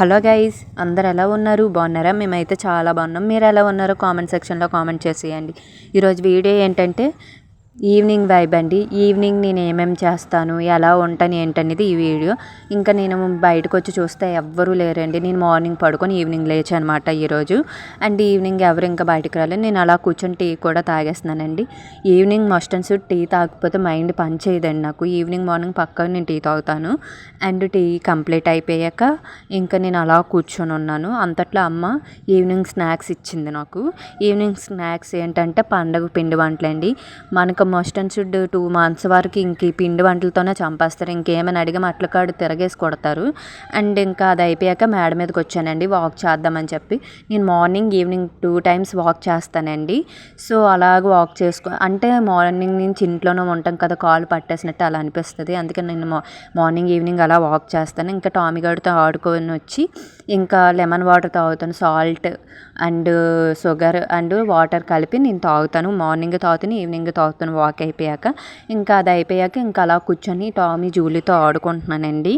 Hello guys అందరు ఎలా ఉన్నారు? బాగున్నారా? మేమైతే చాలా బాగున్నాం. మీరు ఎలా ఉన్నారో కామెంట్ సెక్షన్లో కామెంట్ చేసేయండి. ఈరోజు వీడియో ఏంటంటే ఈవినింగ్ వైబ్ అండి. ఈవినింగ్ నేను ఏమేమి చేస్తాను ఎలా ఉంటాను ఏంటనేది ఈ వీడియో. ఇంకా నేను బయటకు వచ్చి చూస్తే ఎవ్వరూ లేరండి. నేను మార్నింగ్ పడుకొని ఈవినింగ్ లేచాను అనమాట ఈరోజు. అండ్ ఈవినింగ్ ఎవరు ఇంకా బయటకు రాలేదు. నేను అలా కూర్చొని టీ కూడా తాగేస్తున్నానండి. ఈవినింగ్ మస్ట్ అండ్ టీ తాగకపోతే మైండ్ పని చేయదండి నాకు. ఈవినింగ్ మార్నింగ్ పక్కన నేను టీ తాగుతాను. అండ్ టీ కంప్లీట్ అయిపోయాక ఇంకా నేను అలా కూర్చొని ఉన్నాను. అంతట్లో అమ్మ ఈవినింగ్ స్నాక్స్ ఇచ్చింది నాకు. ఈవినింగ్ స్నాక్స్ ఏంటంటే పండగ పిండి వంటలండి. మనకు must and should two months వరకు ఇంక ఈ పిండి వంటలతోనే చంపేస్తారు. ఇంకేమైనా అడిగి మట్ల కాడు తిరగేసి కొడతారు. అండ్ ఇంకా అది అయిపోయాక మేడ మీదకి వచ్చానండి వాక్ చేద్దామని చెప్పి. నేను morning evening two times walk చేస్తానండి. సో అలాగ వాక్ చేసుకో అంటే మార్నింగ్ నుంచి ఇంట్లోనే ఉంటాం కదా కాలు పట్టేసినట్టు అలా అనిపిస్తుంది. అందుకే నేను మార్నింగ్ ఈవినింగ్ అలా వాక్ చేస్తాను. ఇంకా టామీ గడితో ఆడుకొని వచ్చి ఇంకా లెమన్ వాటర్ తాగుతాను salt and sugar and water కలిపి నేను తాగుతాను. మార్నింగ్ తాగుతాను ఈవినింగ్ తాగుతాను వాక్ అయిపోయాక ఇంకా అది అయిపోయాక ఇంకా అలా కూర్చొని టామీ జూలీతో ఆడుకుంటున్నానండి.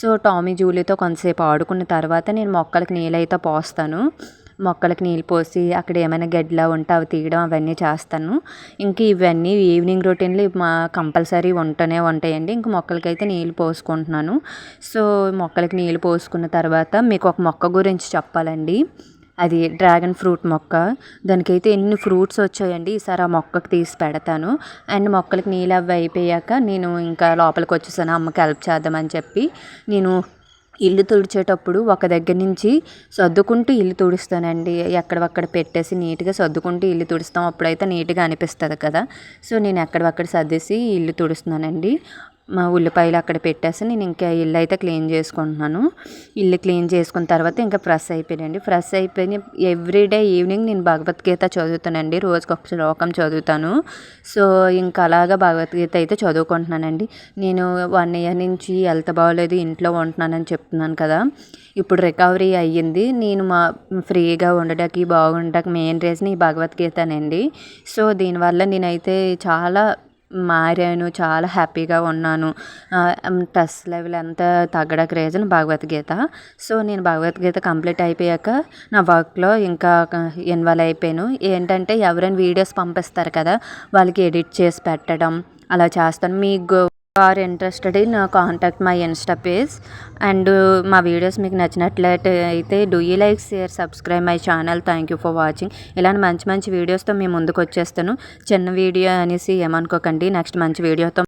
సో టామీ జూలీతో కొంతసేపు ఆడుకున్న తర్వాత నేను మొక్కలకి నీళ్ళైతే పోస్తాను. మొక్కలకి నీళ్ళు పోసి అక్కడ ఏమైనా గడ్డిలా ఉంటే అవి తీయడం అవన్నీ చేస్తాను. ఇంకా ఇవన్నీ ఈవినింగ్ రొటీన్లు మా కంపల్సరీ ఉంటూనే ఉంటాయండి. ఇంక మొక్కలకైతే నీళ్ళు పోసుకుంటున్నాను. సో మొక్కలకి నీళ్ళు పోసుకున్న తర్వాత మీకు ఒక మొక్క గురించి చెప్పాలండి. అది డ్రాగన్ ఫ్రూట్ మొక్క. దానికైతే ఎన్ని ఫ్రూట్స్ వచ్చాయండి ఈసారి ఆ మొక్కకు తీసి పెడతాను. అండ్ మొక్కలకి నీళ్ళు అవి అయిపోయాక నేను ఇంకా లోపలికి వచ్చేసాను. అమ్మకి హెల్ప్ చేద్దామని చెప్పి నేను ఇల్లు తుడిచేటప్పుడు ఒక దగ్గర నుంచి సర్దుకుంటూ ఇల్లు తుడుస్తానండి. ఎక్కడవక్కడ పెట్టేసి నీట్గా సర్దుకుంటూ ఇల్లు తుడుస్తాం. అప్పుడైతే నీట్గా అనిపిస్తుంది కదా. సో నేను ఎక్కడవక్కడ సర్దేసి ఇల్లు తుడుస్తున్నానండి. మా ఉల్లిపాయలు అక్కడ పెట్టేసి నేను ఇంకా ఇల్లు అయితే క్లీన్ చేసుకుంటున్నాను. ఇల్లు క్లీన్ చేసుకున్న తర్వాత ఇంకా ఫ్రెష్ అయిపోయానండి ఫ్రెష్ అయిపోయి ఎవ్రీడే ఈవినింగ్ నేను భగవద్గీత చదువుతానండి. రోజుకి ఒక శ్లోకం చదువుతాను. సో ఇంకా అలాగా భగవద్గీత అయితే చదువుకుంటున్నానండి. నేను వన్ ఇయర్ నుంచి హెల్త్ బాగోలేదు ఇంట్లో ఉంటున్నానని చెప్తున్నాను కదా. ఇప్పుడు రికవరీ అయ్యింది. నేను మా ఫ్రీగా ఉండడానికి బాగుండడానికి మెయిన్ రీజన్ ఈ భగవద్గీతనండి. సో దీనివల్ల నేనైతే చాలా మారాను చాలా హ్యాపీగా ఉన్నాను. స్ట్రెస్ లెవెల్ అంతా తగ్గడానికి రీజన్ భగవద్గీత. సో నేను భగవద్గీత కంప్లీట్ అయిపోయాక నా వర్క్లో ఇంకా ఇన్వాల్వ్ అయిపోయాను. ఏంటంటే ఎవరైనా వీడియోస్ పంపిస్తారు కదా వాళ్ళకి ఎడిట్ చేసి పెట్టడం అలా చేస్తాను. మీకు or interested in contact my Insta page and మా వీడియోస్ మీకు నచ్చినట్లయితే అయితే do you like share subscribe my channel thank you for watching ఇలాంటి మంచి మంచి వీడియోస్తో మేము ముందుకు వచ్చేస్తాను. చిన్న వీడియో అనేసి ఏమనుకోకండి. నెక్స్ట్ మంచి వీడియోతో